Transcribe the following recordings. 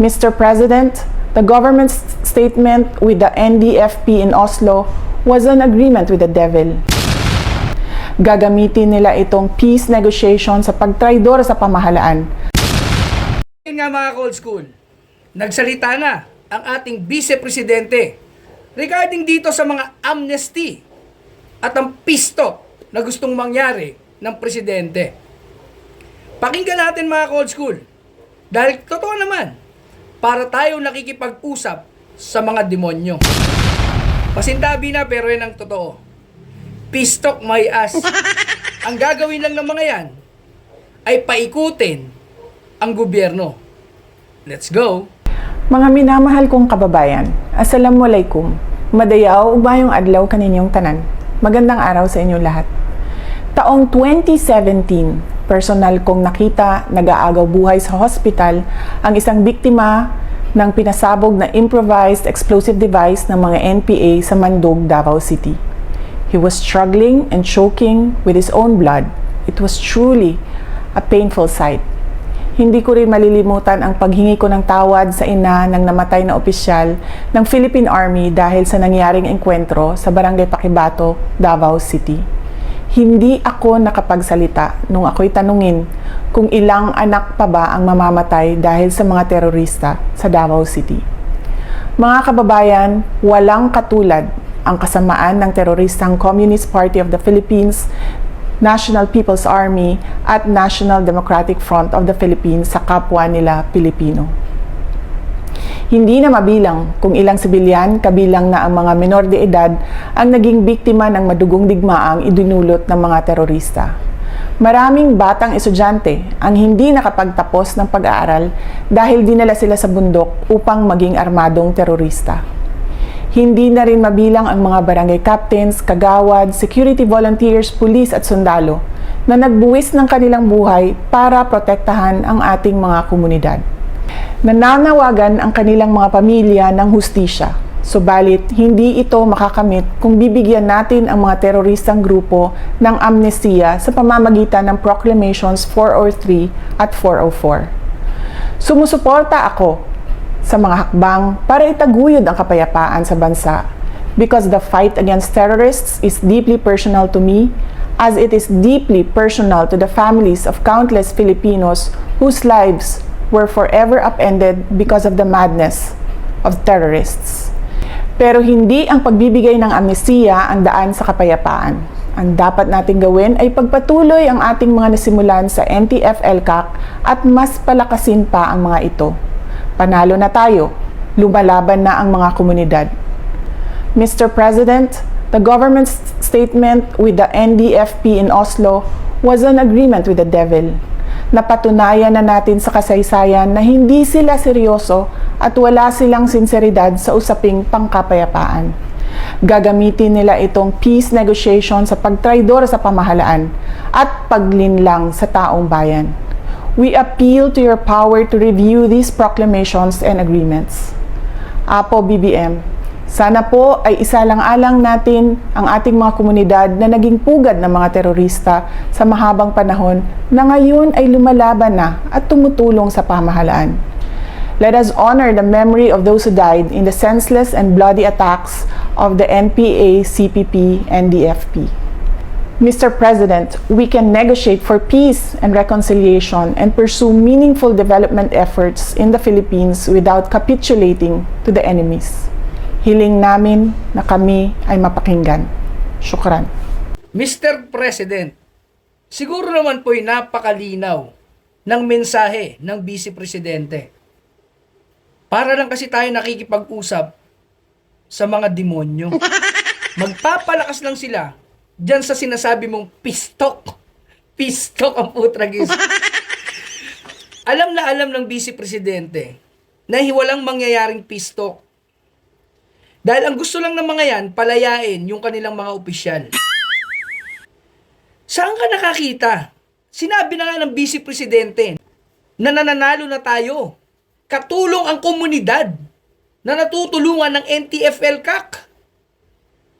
Mr. President, the government's statement with the NDFP in Oslo was an agreement with the devil. Gagamitin nila itong peace negotiation sa pagtraidor sa pamahalaan Yun nga mga cold school, nagsalita na ang ating vice-presidente regarding dito sa mga amnesty at ang pisto na gustong mangyari ng presidente. Pakinggan natin mga cold school. Dahil totoo naman, para tayo nakikipag-usap sa mga demonyo. Pasintabi na pero yan ang totoo. Pistok my ass. ang gagawin lang ng mga yan ay paikutin ang gobyerno. Let's go! Mga minamahal kong kababayan, Assalamualaikum. Madayaw ubayong adlaw kaninyong tanan. Magandang araw sa inyong lahat. Taong 2017, personal kong nakita nag-aagaw buhay sa hospital ang isang biktima ng pinasabog na improvised explosive device ng mga NPA sa Mandog, Davao City. He was struggling and choking with his own blood. It was truly a painful sight. Hindi ko rin malilimutan ang paghingi ko ng tawad sa ina ng namatay na opisyal ng Philippine Army dahil sa nangyaring engkwentro sa Barangay Pakibato, Davao City. Hindi ako nakapagsalita nung ako'y tanungin kung ilang anak pa ba ang mamamatay dahil sa mga terorista sa Davao City. Mga kababayan, walang katulad ang kasamaan ng teroristang Communist Party of the Philippines, National People's Army at National Democratic Front of the Philippines sa kapwa nila Pilipino. Hindi na mabilang kung ilang sibilyan kabilang na ang mga menor de edad ang naging biktima ng madugong digmaang idinulot ng mga terorista. Maraming batang estudyante ang hindi nakapagtapos ng pag-aaral dahil dinala sila sa bundok upang maging armadong terorista. Hindi na rin mabilang ang mga barangay captains, kagawad, security volunteers, pulis at sundalo na nagbuwis ng kanilang buhay para protektahan ang ating mga komunidad. Nananawagan ang kanilang mga pamilya ng hustisya. Subalit, hindi ito makakamit kung bibigyan natin ang mga teroristang grupo ng amnestiya sa pamamagitan ng Proclamations 403 at 404. Sumusuporta ako sa mga hakbang para itaguyod ang kapayapaan sa bansa because the fight against terrorists is deeply personal to me as it is deeply personal to the families of countless Filipinos whose lives were forever upended because of the madness of terrorists. Pero hindi ang pagbibigay ng amnestiya ang daan sa kapayapaan. Ang dapat nating gawin ay pagpatuloy ang ating mga nasimulan sa NTF-LCAC at mas palakasin pa ang mga ito. Panalo na tayo. Lumalaban na ang mga komunidad. Mr. President, the government's statement with the NDFP in Oslo was an agreement with the devil. Napatunayan na natin sa kasaysayan na hindi sila seryoso at wala silang sinseridad sa usaping pangkapayapaan. Gagamitin nila itong peace negotiation sa pagtraidor sa pamahalaan at paglinlang sa taong bayan. We appeal to your power to review these proclamations and agreements. Apo BBM, sana po ay isalang-alang natin ang ating mga komunidad na naging pugad ng mga terorista sa mahabang panahon na ngayon ay lumalaban na at tumutulong sa pamahalaan. Let us honor the memory of those who died in the senseless and bloody attacks of the NPA, CPP, and DFP. Mr. President, we can negotiate for peace and reconciliation and pursue meaningful development efforts in the Philippines without capitulating to the enemies. Hiling namin na kami ay mapakinggan. Shukran. Mr. President, siguro naman po'y napakalinaw ng mensahe ng Vice Presidente. Para lang kasi tayo nakikipag-usap sa mga demonyo. Magpapalakas lang sila dyan sa sinasabi mong pistok. Pistok ang putragis. alam na alam ng Vice Presidente na walang mangyayaring pistok. Dahil ang gusto lang ng mga yan, palayain yung kanilang mga opisyal. Saan ka nakakita? Sinabi na nga ng Vice Presidente na nananalo na tayo. Katulong ang komunidad na natutulungan ng NTF-LCAC.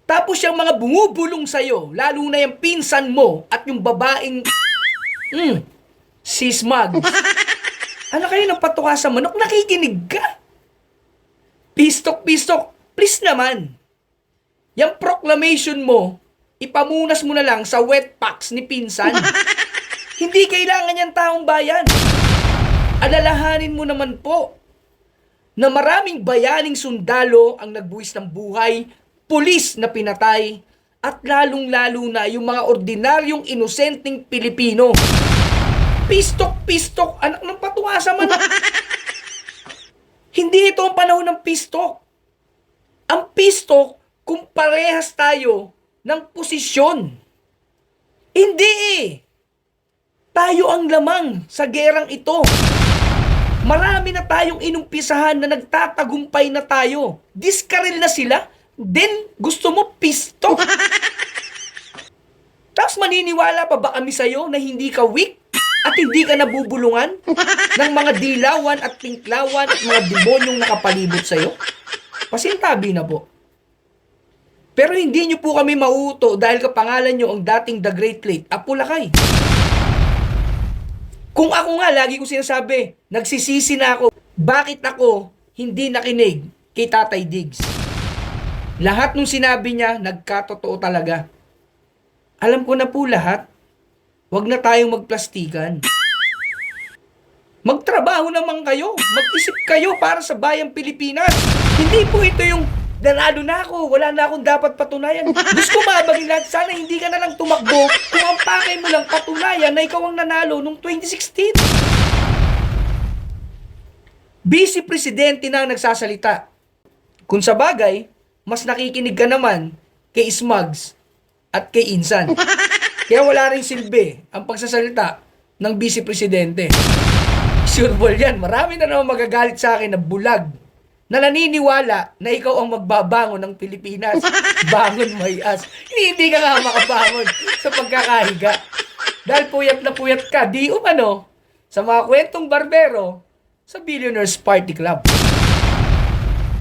Tapos yung mga bumubulong sa'yo, lalo na yung pinsan mo at yung babaeng, mm, si. Ano kayo ng patuka sa manok? Nakikinig ka? Pistok, pistok. Please naman. Yung proclamation mo, ipamunas mo na lang sa wet packs ni Pinsan. Hindi kailangan yan taong bayan. Alalahanin mo naman po na maraming bayaning sundalo ang nagbuwis ng buhay, pulis na pinatay, at lalong-lalo na yung mga ordinaryong inosenteng Pilipino. Pistok-pistok, anak ng patuwa sa manok. Hindi ito ang panahon ng pistok. Ang pistok, kung parehas tayo ng posisyon. Hindi eh. Tayo ang lamang sa gerang ito. Marami na tayong inumpisahan na nagtatagumpay na tayo. Diskaril na sila. Then, gusto mo pisto. Tapos maniniwala pa ba kami sa'yo na hindi ka weak? At hindi ka nabubulungan ng mga dilawan at tinklawan at mga demonyong nakapalibot sa'yo? Pasintabi na po. Pero hindi nyo po kami mauto dahil kapangalan nyo ang dating The Great Lake, Apulakay. Kung ako nga, lagi ko sinasabi, nagsisisi na ako, bakit ako hindi nakinig kay Tatay Diggs? Lahat nung sinabi niya, nagkatotoo talaga. Alam ko na po lahat. Huwag na tayong magplastikan. Magtrabaho naman kayo. Mag-isip kayo para sa bayang Pilipinas. Hindi po ito yung nanalo na ako, wala na akong dapat patunayan. Gusto ko mabagin lahat, sana hindi ka na lang tumakbo kung ang pakay mo lang patunayan na ikaw ang nanalo noong 2016. Vice Presidente na ang nagsasalita. Kung sa bagay, mas nakikinig ka naman kay Smugs at kay Insan. Kaya wala rin silbi ang pagsasalita ng Vice Presidente. Sure ball yan. Marami na naman magagalit sa akin na bulag na naniniwala na ikaw ang magbabangon ng Pilipinas. Bangon may as. Hindi, hindi ka nga makabangon sa pagkakahiga. Dahil puyat na puyat ka, di umano, sa mga kwentong barbero sa Billionaires Party Club.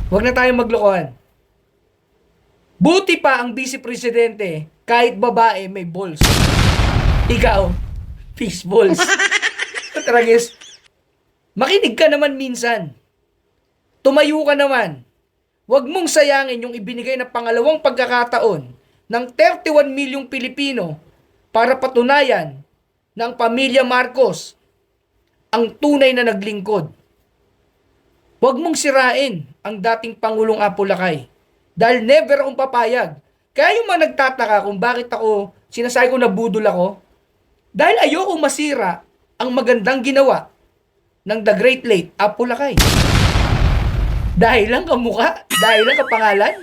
Huwag na tayong maglokohan. Buti pa ang vice presidente, kahit babae may balls. Ikaw, fish balls. Tragis, makinig ka naman minsan. Tumayo ka naman. Huwag mong sayangin yung ibinigay na pangalawang pagkakataon ng 31 milyong Pilipino para patunayan na ang pamilya Marcos ang tunay na naglingkod. Huwag mong sirain ang dating Pangulong Apolacay dahil never akong papayag. Kaya yung mga nagtataka kung bakit ako, sinasabi ko na budol ako, dahil ayoko masira ang magandang ginawa ng The Great Late Apolacay. Dahil lang kamuka, dahil lang kapangalan.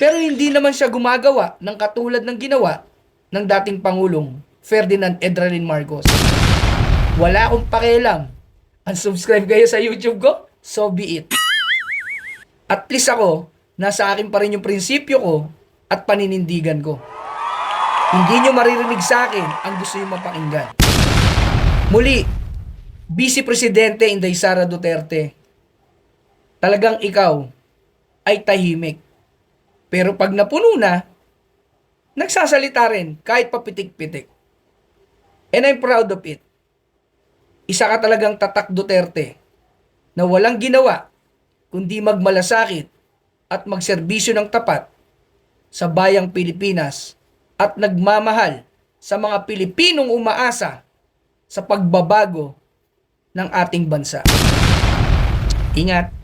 Pero hindi naman siya gumagawa ng katulad ng ginawa ng dating Pangulong Ferdinand Edralin Marcos. Wala akong pakialam. Unsubscribe kayo sa YouTube ko, so be it. At least ako, nasa akin pa rin yung prinsipyo ko at paninindigan ko. Hindi nyo maririnig sa akin ang gusto nyo mapakinggan. Muli, Vice Presidente Inday Sara Duterte, talagang ikaw ay tahimik. Pero pag napuno na, nagsasalita rin kahit papitik-pitik. And I'm proud of it. Isa ka talagang tatak Duterte na walang ginawa kundi magmalasakit at magserbisyo ng tapat sa bayang Pilipinas at nagmamahal sa mga Pilipinong umaasa sa pagbabago ng ating bansa. Ingat!